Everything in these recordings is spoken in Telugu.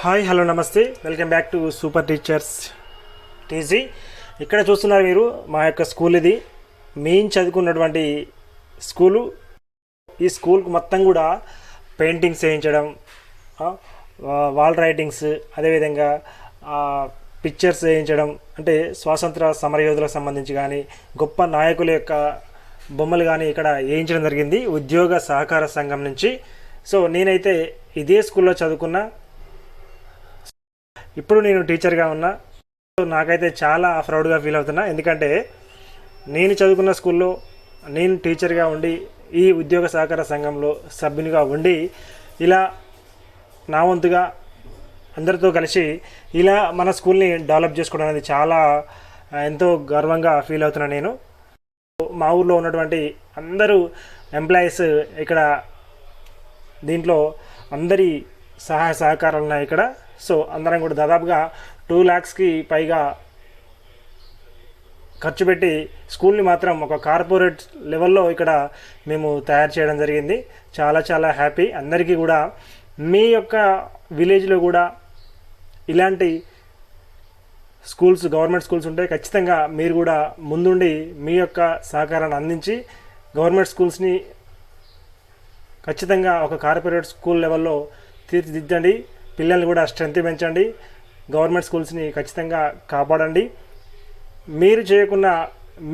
హాయ్ హలో నమస్తే. Welcome back to super teachers TG. ఇక్కడ చూస్తున్నారు మీరు మా యొక్క స్కూల్ ఇది. మెయిన్ చదువుకున్నటువంటి స్కూలు. ఈ స్కూల్కి మొత్తం కూడా పెయింటింగ్స్ వేయించడం వాల్ రైటింగ్స్ అదేవిధంగా పిక్చర్స్ వేయించడం అంటే స్వాతంత్ర సమరయోధులకు సంబంధించి కానీ గొప్ప నాయకుల యొక్క బొమ్మలు కానీ ఇక్కడ వేయించడం జరిగింది. ఉద్యోగ సహకార సంఘం నుంచి. సో నేనైతే ఇదే స్కూల్లో చదువుకున్న. ఇప్పుడు నేను టీచర్గా ఉన్నా సో నాకైతే చాలా ప్రౌడ్గా ఫీల్ అవుతున్నా. ఎందుకంటే నేను చదువుకున్న స్కూల్లో నేను టీచర్గా ఉండి ఈ ఉద్యోగ సహకార సంఘంలో సభ్యునిగా ఉండి ఇలా నా వంతుగా అందరితో కలిసి ఇలా మన స్కూల్ని డెవలప్ చేసుకోవడం అనేది చాలా ఎంతో గర్వంగా ఫీల్ అవుతున్నా నేను. మా ఊర్లో ఉన్నటువంటి అందరూ ఎంప్లాయీస్ ఇక్కడ దీంట్లో అందరి సహాయ సహకారాలు ఉన్నాయి ఇక్కడ. సో అందరం కూడా దాదాపుగా టూ ల్యాక్స్కి పైగా ఖర్చు పెట్టి స్కూల్ని మాత్రం ఒక కార్పొరేట్ లెవెల్లో ఇక్కడ మేము తయారు చేయడం జరిగింది. చాలా చాలా హ్యాపీ. అందరికీ కూడా మీ యొక్క విలేజ్లో కూడా ఇలాంటి స్కూల్స్ గవర్నమెంట్ స్కూల్స్ ఉంటాయి ఖచ్చితంగా మీరు కూడా ముందుండి మీ యొక్క సహకారాన్ని అందించి గవర్నమెంట్ స్కూల్స్ని ఖచ్చితంగా ఒక కార్పొరేట్ స్కూల్ లెవెల్లో తీర్చిదిద్దండి. పిల్లల్ని కూడా స్ట్రెంత్ పెంచండి. గవర్నమెంట్ స్కూల్స్ని ఖచ్చితంగా కాపాడండి. మీరు చేయకున్న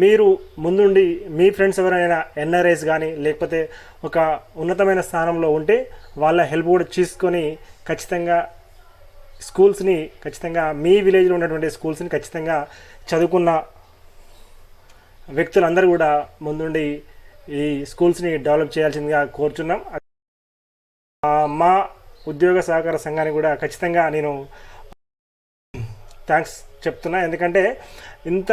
మీరు ముందుండి మీ ఫ్రెండ్స్ ఎవరైనా ఎన్ఆర్ఐస్ కానీ లేకపోతే ఒక ఉన్నతమైన స్థానంలో ఉంటే వాళ్ళ హెల్ప్ కూడా తీసుకొని ఖచ్చితంగా స్కూల్స్ని ఖచ్చితంగా మీ విలేజ్లో ఉన్నటువంటి స్కూల్స్ని ఖచ్చితంగా చదువుకున్న వ్యక్తులందరూ కూడా ముందుండి ఈ స్కూల్స్ని డెవలప్ చేయాల్సిందిగా కోరుచున్నాం. మా ఉద్యోగ సహకార సంఘానికి కూడా ఖచ్చితంగా నేను థ్యాంక్స్ చెప్తున్నా. ఎందుకంటే ఇంత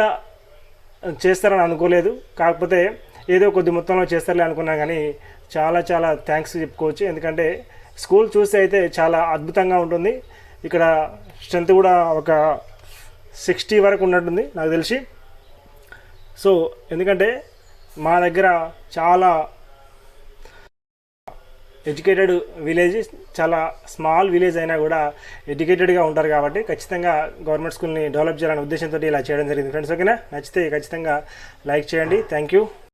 చేస్తారని అనుకోలేదు. కాకపోతే ఏదో కొద్ది మొత్తంలో చేస్తారులే అనుకున్నా కానీ చాలా చాలా థ్యాంక్స్ చెప్పుకోవచ్చు. ఎందుకంటే స్కూల్ చూస్తే అయితే చాలా అద్భుతంగా ఉంటుంది. ఇక్కడ స్ట్రెంత్ కూడా ఒక సిక్స్టీ వరకు ఉన్నట్టుంది నాకు తెలిసి. సో ఎందుకంటే మా దగ్గర చాలా ఎడ్యుకేటెడ్ విలేజ్ చాలా స్మాల్ విలేజ్ అయినా కూడా ఎడ్యుకేటెడ్గా ఉంటారు కాబట్టి ఖచ్చితంగా గవర్నమెంట్ స్కూల్ని డెవలప్ చేయాలనే ఉద్దేశంతో ఇలా చేయడం జరిగింది. ఫ్రెండ్స్ ఓకేనా? నచ్చితే ఖచ్చితంగా లైక్ చేయండి. Thank you.